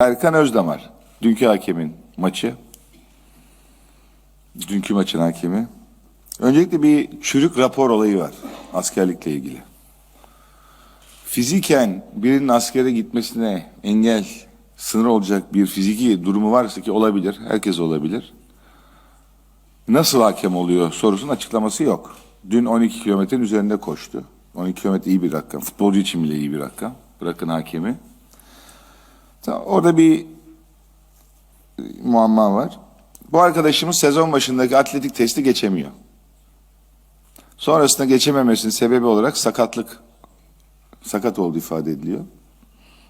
Erkan Özdamar, dünkü hakemin maçı. Dünkü maçın hakemi. Öncelikle bir çürük rapor olayı var askerlikle ilgili. Fiziken birinin askere gitmesine engel, sınır olacak bir fiziki durumu varsa ki olabilir, herkes olabilir. Nasıl hakem oluyor sorusunun açıklaması yok. Dün 12 kilometrenin üzerinde koştu. 12 kilometre iyi bir rakam. Futbolcu için bile iyi bir rakam. Bırakın hakemi. Orada bir e, muamma var. Bu arkadaşımız sezon başındaki atletik testi geçemiyor. Sonrasında geçememesinin sebebi olarak sakatlık sakat olduğu ifade ediliyor.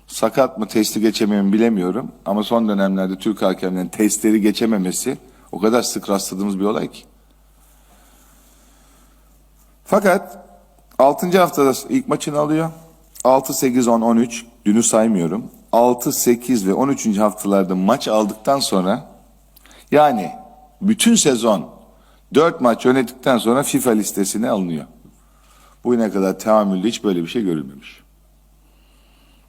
Sakat mı testi geçemiyor mu bilemiyorum ama son dönemlerde Türk hakemlerin testleri geçememesi o kadar sık rastladığımız bir olay ki. Fakat 6. haftada ilk maçını alıyor. 6, 8, 10, 13 dünü saymıyorum. 6, 8 ve 13. haftalarda maç aldıktan sonra yani bütün sezon 4 maç yönettikten sonra FIFA listesine alınıyor. Bugüne kadar tahammülde hiç böyle bir şey görülmemiş.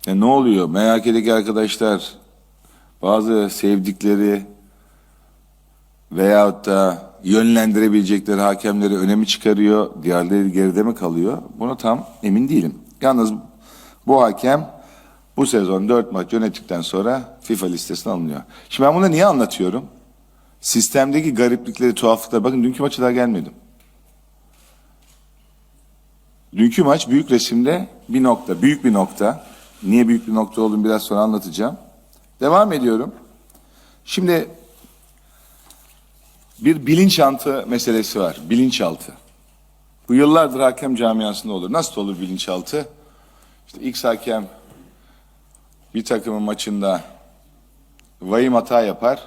E ne oluyor? MHK'deki arkadaşlar bazı sevdikleri veyahut da yönlendirebilecekleri hakemleri önemi çıkarıyor, diğerleri geride mi kalıyor? Buna tam emin değilim. Yalnız bu hakem bu sezon 4 maç yönettikten sonra FIFA listesine alınıyor. Şimdi ben bunu niye anlatıyorum? Sistemdeki gariplikleri, tuhaflıkları. Bakın dünkü maça daha gelmedim. Dünkü maç büyük resimde bir nokta, büyük bir nokta. Niye büyük bir nokta olduğunu biraz sonra anlatacağım. Devam ediyorum. Şimdi bir bilinçaltı meselesi var. Bilinçaltı. Bu yıllardır hakem camiasında olur. Nasıl olur bilinçaltı? İşte X hakem bir takımın maçında vahim hata yapar.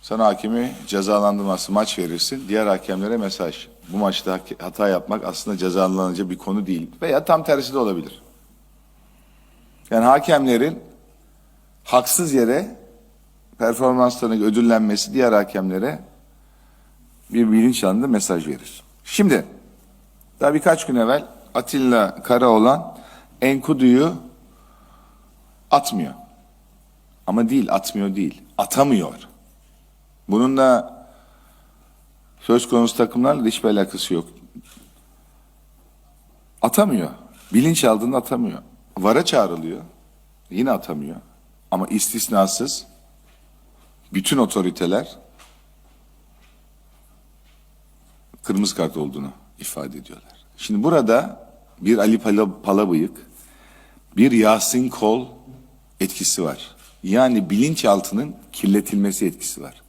Sana hakemi cezalandırması maç verirsin. Diğer hakemlere mesaj. Bu maçta hata yapmak aslında cezalanacak bir konu değil. Veya tam tersi de olabilir. Yani hakemlerin haksız yere performanslarının ödüllenmesi diğer hakemlere bir bilinçaltında mesaj verir. Şimdi daha birkaç gün evvel Atilla Karaoğlan Enkudu'yu atmıyor. Ama değil atmıyor değil. Atamıyor. Bunun da söz konusu takımlarla da hiçbir alakası yok. Atamıyor. Bilinç aldığında atamıyor. Vara çağrılıyor. Yine atamıyor. Ama istisnasız bütün otoriteler kırmızı kart olduğunu ifade ediyorlar. Şimdi burada bir Ali Pala, Palabıyık, bir Yasin Kol etkisi var. Yani bilinçaltının kirletilmesi etkisi var.